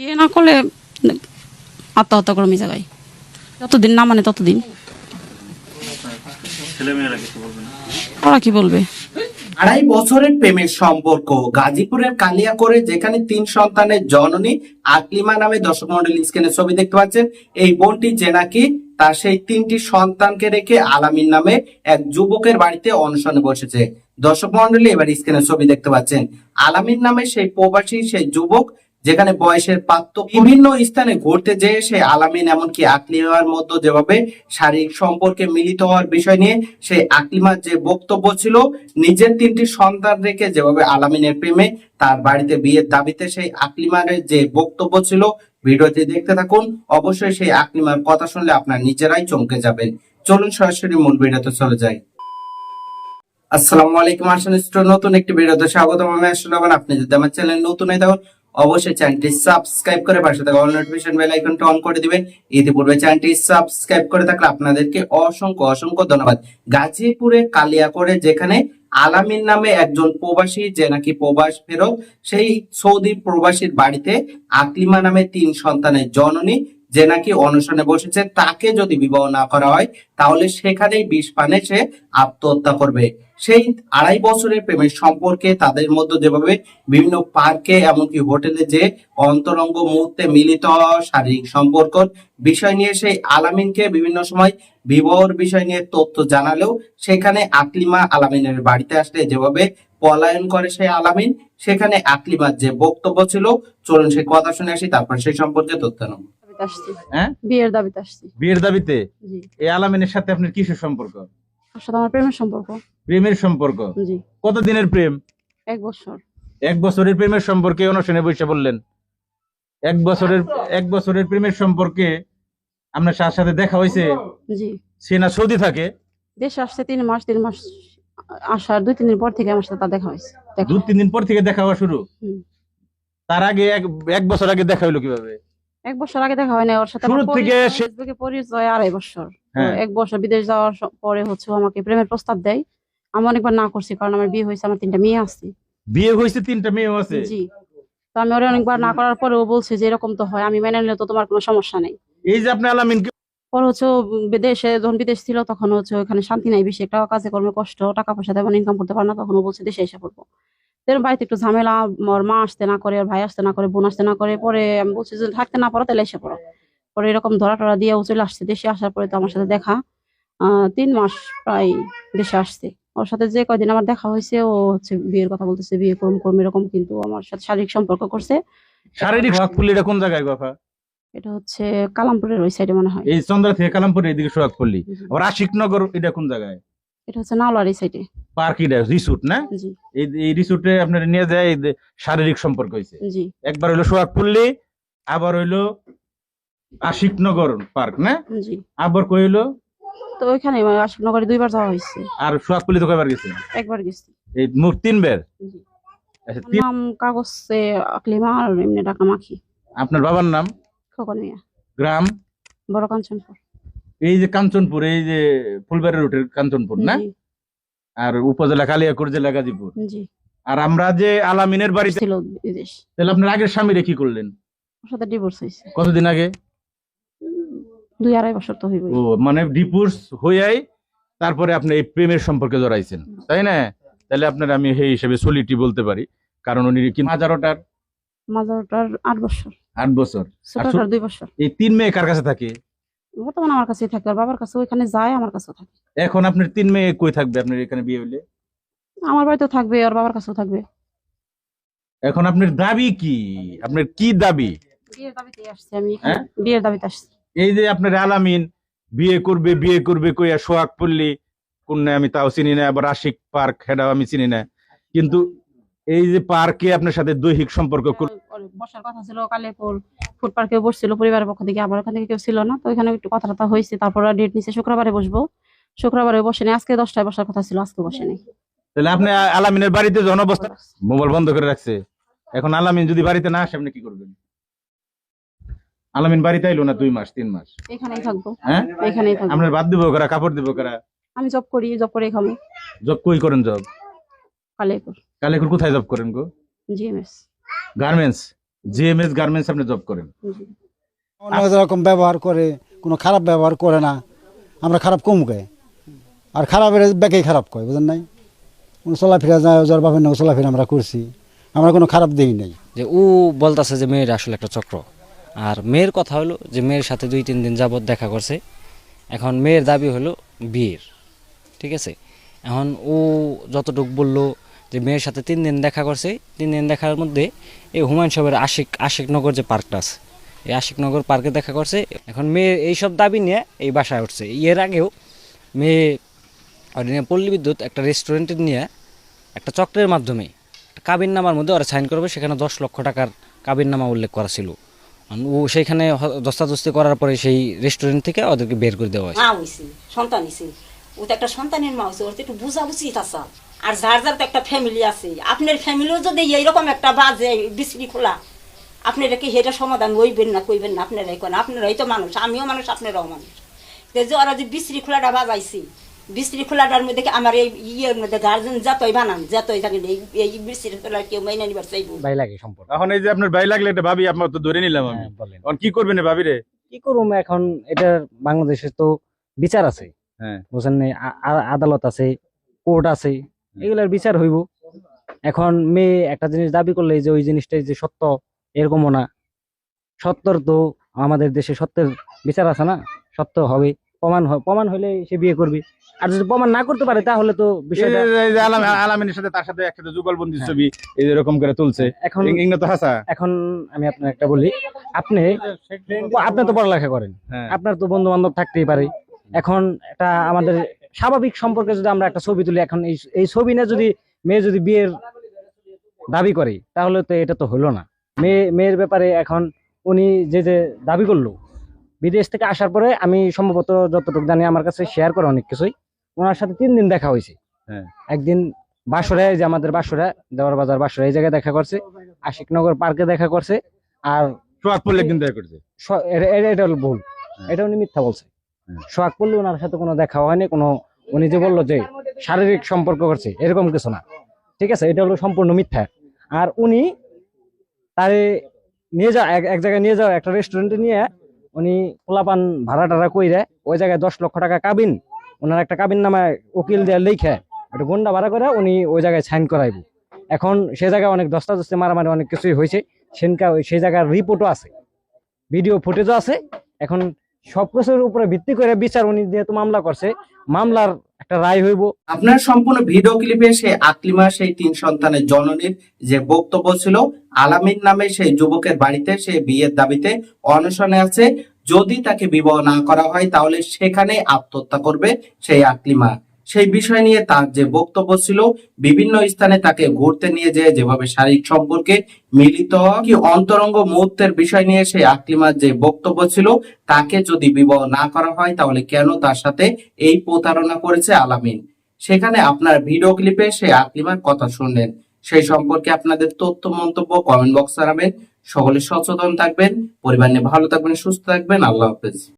বিয়ে না করলে আত্মহত্যা করো আমি জায়গায় যতদিন না মানে ততদিন। ওরা কি বলবে? আড়াই বছরের প্রেমের সম্পর্ক। গাজীপুরের যেখানে তিন সন্তানের জননী আকলিমা নামে দর্শক মন্ডল স্ক্রিনে ছবি দেখতে পাচ্ছেন এই বোনটি যে নাকি তার সেই তিনটি সন্তানকে রেখে আলামিন নামে এক যুবকের বাড়িতে অনশনে বসেছে। দর্শক মন্ডলী এবার স্ক্রিনে ছবি দেখতে পাচ্ছেন আলামিন নামে সেই প্রবাসী সেই যুবক যেখানে বয়সের পার্থক্য বিভিন্ন স্থানে ঘুরতে যেয়ে সে আলামিন এমনকি আকলিমার মধ্যে যেভাবে শারীরিক সম্পর্কে মিলিত হওয়ার বিষয় নিয়ে সেই আকলিমার যে বক্তব্য ছিল, নিজের তিনটি সন্তান রেখে যেভাবে আলামিনের প্রেমে তার বাড়িতে বিয়ের দাবিতে সেই আকলিমারের যে বক্তব্য ছিল, ভিডিওটি দেখতে থাকুন। অবশ্যই সেই আকলিমার কথা শুনলে আপনার নিজেরাই চমকে যাবেন। চলুন সরাসরি মূল ভিডিওতে চলে যাই। আসসালামু আলাইকুম আসলে নতুন একটি ভিডিওতে স্বাগতম। আমি আসলে আপনি যদি আমার চ্যানেল নতুন হয়ে থাকুন অবশ্যই চ্যানেলটি সাবস্ক্রাইব করে পাশে থাকা অল নোটিফিকেশন বেল আইকনটা অন করে দিবেন। ইতিপূর্বে চ্যানেলটি সাবস্ক্রাইব করে থাকলে আপনাদেরকে অসংখ্য অসংখ্য ধন্যবাদ। গাজীপুরে কালিয়া করে যেখানে আলামিন নামে একজন প্রবাসী যে নাকি প্রবাস ফেরত সেই সৌদি প্রবাসীর বাড়িতে আকলিমা নামে তিন সন্তানের জননী যে নাকি অনশনে বসেছে, তাকে যদি বিবাহ না করা হয়, তাহলে সেখানেই বিষ পানে সে আত্মহত্যা করবে। সেই আড়াই বছরের প্রেমের সম্পর্কে তাদের মধ্যে যেভাবে বিভিন্ন পার্কে এমনকি হোটেলে যে অন্তরঙ্গ মুহূর্তে মিলিত শারীরিক সম্পর্ক, বিষয় নিয়ে সেই আলামিনকে বিভিন্ন সময় বিবাহর বিষয় নিয়ে তথ্য জানালেও সেখানে আকলিমা আলামিনের বাড়িতে আসলে যেভাবে পলায়ন করে সেই আলামিন, সেখানে আকলিমার যে বক্তব্য ছিল, চলুন সেই কথা শুনে আসি, তারপর সেই সম্পর্কে তথ্য নেব দাবিতে আসছি। হ্যাঁ? বিয়ের দাবিতে আসছি। বিয়ের দাবিতে? এই আলামিনের সাথে আপনার কিসের সম্পর্ক? ওর সাথে আমার প্রেমের সম্পর্ক। প্রেমের সম্পর্ক? জি। কত দিনের প্রেম? এক বছর। এক বছরের প্রেমের সম্পর্কে অনুষ্ঠানে বসে বললেন। এক বছরের এক বছরের প্রেমের সম্পর্কে আপনার সার সাথে দেখা হয়েছে? জি। সে না সৌদি থাকে? দেশে আসছে তিন মাস তিন মাস আসার দুই তিন দিন পর থেকে আমার সাথে তার দেখা হয়েছে। দেখা দু তিন দিন পর থেকে দেখা হওয়া শুরু? তার আগে এক এক বছর আগে দেখা হইল কীভাবে? এক বছর আগে দেখা হয় না ওর সাথে শুরু থেকে ফেসবুকে পরিচয় আড়াই বছর। হ্যাঁ। এক বছর বিদেশ যাওয়ার পরে হচ্ছে আমাকে প্রেমের প্রস্তাব দেয়। আমি অনেকবার না করছি কারণ আমার বিয়ে হয়েছে আমার তিনটা মেয়ে আছে। বিয়ে হয়েছে তিনটা মেয়েও আছে? জি। তো আমি ওরা অনেকবার না করার পরে ও বলছে যে এরকম তো হয় আমি মেনে নিলে তো তোমার কোনো সমস্যা নেই। এই যে আপনি আলামিনকে পরে হচ্ছে বিদেশে যখন বিদেশ ছিল তখন হচ্ছে ওখানে শান্তি নাই বেশি একটা কাজে কর্মে কষ্ট টাকা পয়সা তেমন ইনকাম করতে পারে না তখন ও বলছে দেশে এসে পড়ব। তেরো বাড়িতে একটু ঝামেলা ওর মা আসতে না করে ওর ভাই আসতে না করে বোন আসতে না করে পরে আমি বলছি যে থাকতে না পারো তাহলে এসে পড়ো। পরে এরকম ধরা টরা দিয়ে ও চলে আসছে দেশে আসার পরে তো আমার সাথে দেখা। তিন মাস প্রায় দেশে আসছে। ওর সাথে যে কয়দিন আমার দেখা হয়েছে ও হচ্ছে বিয়ের কথা বলতেছে বিয়ে করুম করুম এরকম কিন্তু আমার সাথে শারীরিক সম্পর্ক করছে। শারীরিক এটা কোন জায়গায় বাবা এটা হচ্ছে কালামপুরের ওই সাইডে মনে হয়। এই চন্দ্রা থেকে কালামপুর এদিকে সোহাগ পল্লী আবার আশিকনগর এটা কোন জায়গায়? এটা হচ্ছে নাওলার সাইডে পার্ক রিসুট না? জি। এই আপনার নিয়ে যায় শারীরিক সম্পর্ক হয়েছে জি। একবার হইল সোহাগপল্লী আবার হইল আশিকনগর পার্ক না? জি। আবার কইলো তো ওইখানে আশোকনগরে দুইবার যাওয়া হয়েছে। আর সোহাগপল্লী তো কয়বার গেছে? একবার গেছি। এই মোট তিনবার? জি। আচ্ছা নাম কাগজে আকলিমা আর এমনি ডাকা মাখি আপনার বাবার নাম? খোকন মিয়া। গ্রাম? বড় কাঞ্চনপুর এই যে কাঞ্চনপুর এই যে ফুলবাড়ি রুটের কাঞ্চনপুর না? আর উপজেলা কালিয়াকুর জেলা গাজীপুর। আর আমরা যে আলামিনের বাড়ি ছিল বিদেশ। তাহলে আপনার আগের স্বামীরে কি করলেন? সাথে ডিভোর্স হয়েছে। কতদিন আগে? দুই আড়াই বছর তো হইবই। ও মানে ডিভোর্স হইয়াই তারপরে আপনি এই প্রেমের সম্পর্কে জড়াইছেন তাই না? তাহলে আপনার আমি সেই হিসেবে সলিটি বলতে পারি কারণ উনি কি হাজারোটার মাজারটার আট বছর। আট বছর। দুই বছর। এই তিন মেয়ে কার কাছে থাকে? বর্তমানে আমার কাছেই থাকে ওর বাবার কাছে ওইখানে যায় আমার কাছেও থাকে। এখন আপনার তিন মেয়ে কই থাকবে আপনার এখানে বিয়ে হইলে? আমার বাড়িতেও থাকবে ওর বাবার কাছেও থাকবে। এখন আপনার দাবি কি? আপনার কি দাবি? বিয়ের দাবিতে আসছি আমি এখানে। হ্যাঁ? বিয়ের দাবিতে আসছি। এই যে আপনার আলামিন বিয়ে করবে বিয়ে করবে কইয়া সোহাগ পল্লী কোন আমি তাও চিনি না আবার আশিক পার্ক হেডাও আমি চিনি না। কিন্তু এই যে পার্কে আপনার সাথে দৈহিক সম্পর্ক বসার কথা ছিল কালেপুর ফুড পার্কে বসছিল পরিবারের পক্ষ থেকে আমার ওখান থেকে কেউ ছিল না তো ওইখানে একটু কথা টথা হয়েছে তারপর ডেট নিচে শুক্রবারে বসবো। শুক্রবারে বসে নেই আজকে দশটায় বসার কথা ছিল আজকে বসে নেই তাহলে আপনি আলামিনের বাড়িতে অবস্থা মোবাইল বন্ধ করে রাখছে এখন আলামিন যদি বাড়িতে না আসে আপনি কি করবেন? আলামিন বাড়িতে আইলো না দুই মাস তিন মাস? এখানেই থাকব। হ্যাঁ? এখানেই থাকব। আপনার বাদ দিব করা কাপড় দিব করা? আমি জব করি জব করে খাব জব কই করেন জব? কালেপুর। কালেকুর কোথায় জব করেন গো? জিএমএস। গার্মেন্টস? জিএমএস গার্মেন্টস আপনি জব করেন। অন্য রকম ব্যবহার করে কোনো খারাপ ব্যবহার করে না আমরা খারাপ কম কে? আর খারাপের ব্যাকেই খারাপ কয় বুঝেন নাই? কোনো চলাফেরা যায় জ্বর বাপের নাকি চলাফেরা আমরা করছি আমরা কোনো খারাপ দিই নাই। যে ও বলতাছে যে মেয়ের আসলে একটা চক্র। আর মেয়ের কথা হলো যে মেয়ের সাথে দুই তিন দিন যাবত দেখা করছে। এখন মেয়ের দাবি হলো বিয়ের ঠিক আছে? এখন ও যতটুকু বলল যে মেয়ের সাথে তিন দিন দেখা করছে, তিন দিন দেখার মধ্যে এই হুমায়ুন সাহেবের আশিক আশিকনগর যে পার্কটা আছে, এই আশিকনগর পার্কে দেখা করছে। এখন মেয়ে এইসব দাবি নিয়ে এই বাসায় উঠছে। এর আগেও মেয়ে পল্লী বিদ্যুৎ একটা রেস্টুরেন্টে নিয়ে একটা চক্রের মাধ্যমে কাবিন নামার মধ্যে ওরা সাইন করবে, সেখানে দশ লক্ষ টাকার কাবিন নামা উল্লেখ করা ছিল। ও সেইখানে দস্তাদস্তি করার পরে সেই রেস্টুরেন্ট থেকে ওদেরকে বের করে দেওয়া হয়েছে। সন্তান ও তো একটা সন্তানের মা হইছে, ওর তো একটু বোঝা উচিত আছে। আর যার যার তো একটা ফ্যামিলি আছে। আপনার ফ্যামিলিও যদি এইরকম একটা বাজে বিশৃঙ্খলা আপনারা কি সেটা সমাধান হইবেন না কইবেন না? আপনারাই কোন আপনারাই তো মানুষ আমিও মানুষ আপনারাও মানুষ। যে ওরা যে বিশৃঙ্খলাটা বাজাইছে বিশৃঙ্খলাটার মধ্যে কি আমার এই ইয়ের মধ্যে গার্জেন যতই বানান যতই থাকেন এই এই বিশৃঙ্খলা কেউ মেনে নিবার চাইব? ভাই লাগে সম্পর্ক। এখন এই যে আপনার ভাই লাগলে এটা ভাবি আপনার তো ধরে নিলাম আমি। হ্যাঁ, বলেন। এখন কি করবেন ভাবি রে কি করুম এখন এটা বাংলাদেশে তো বিচার আছে। হ্যাঁ। বুঝছেন আদালত আছে কোর্ট আছে এগুলার বিচার হইব। এখন মেয়ে একটা জিনিস দাবি করলে যে ওই জিনিসটাই যে সত্য এরকমও না। সত্যর তো আমাদের দেশে সত্যের বিচার আছে না? সত্য হবে। প্রমাণ প্রমাণ হলে সে বিয়ে করবে। আর যদি প্রমাণ না করতে পারে তাহলে তো বিষয়টা যে- এই যে আলাম- আলামিনের সাথে তার সাথে একসাথে যুগলবন্দি ছবি এই যে এরকম করে তুলছে। এখন ইংনা হাসা। এখন আমি আপনার একটা বলি আপনি আপনি তো পড়ালেখা করেন। হ্যাঁ। আপনার তো বন্ধু বান্ধব থাকতেই পারে। এখন একটা আমাদের স্বাভাবিক সম্পর্কে যদি আমরা একটা ছবি তুলি এখন এই ছবি নিয়ে যদি মেয়ে যদি বিয়ের দাবি করে তাহলে তো এটা তো হলো না। মেয়ে মেয়ের ব্যাপারে এখন উনি যে যে দাবি করল বিদেশ থেকে আসার পরে আমি সম্ভবত যতটুকু জানি আমার কাছে শেয়ার করে অনেক কিছুই। ওনার সাথে তিন দিন দেখা হয়েছে। হ্যাঁ। একদিন বাসরে যে আমাদের বাসরা দেওয়ার বাজার বাসরা এই জায়গায় দেখা করছে। আশিকনগর পার্কে দেখা করছে। আর এটা- হলো ভুল। এটা উনি মিথ্যা বলছে। সোহাগ পড়লে ওনার সাথে কোনো দেখা হয়নি, কোনো উনি যে বলল যে শারীরিক সম্পর্ক করছে, এরকম কিছু না। ঠিক আছে, এটা হলো সম্পূর্ণ মিথ্যা। আর উনি তারে নিয়ে যাওয়া, এক জায়গায় নিয়ে যাওয়া, একটা রেস্টুরেন্টে নিয়ে উনি পোলাপান ভাড়া টাড়া কই কইরে ওই জায়গায় দশ লক্ষ টাকা কাবিন, ওনার একটা কাবিন নামে উকিল দেওয়ার লিখে একটা গন্ডা ভাড়া করে উনি ওই জায়গায় সাইন করাইব। এখন সে জায়গায় অনেক দস্তাদস্তি মারামারি অনেক কিছুই হয়েছে সেনকা সেই জায়গার রিপোর্টও আছে। ভিডিও ফুটেজও আছে। এখন সব কিছুর উপরে ভিত্তি করে বিচার উনি যেহেতু মামলা করছে, মামলার একটা রায় হইব। আপনার সম্পূর্ণ ভিডিও ক্লিপে সেই আকলিমা, সেই তিন সন্তানের জননীর যে বক্তব্য ছিল, আলামিন নামে সেই যুবকের বাড়িতে, সে বিয়ের দাবিতে অনশনে আছে। যদি তাকে বিবাহ না করা হয়, তাহলে সেখানে আত্মহত্যা করবে সেই আকলিমা। সেই বিষয় নিয়ে তার যে বক্তব্য ছিল, বিভিন্ন স্থানে তাকে ঘুরতে নিয়ে যেয়ে যেভাবে শারীরিক সম্পর্কে মিলিত কি অন্তরঙ্গ মুহূর্তের বিষয় নিয়ে সেই আকলিমার যে বক্তব্য ছিল, তাকে যদি বিবাহ না করা হয়, তাহলে কেন তার সাথে এই প্রতারণা করেছে আলামিন? সেখানে আপনার ভিডিও ক্লিপে সেই আকলিমার কথা শুনলেন। সেই সম্পর্কে আপনাদের তথ্য, মন্তব্য কমেন্ট বক্স জানাবেন। সকলে সচেতন থাকবেন। পরিবার নিয়ে ভালো থাকবেন, সুস্থ থাকবেন। আল্লাহ হাফেজ।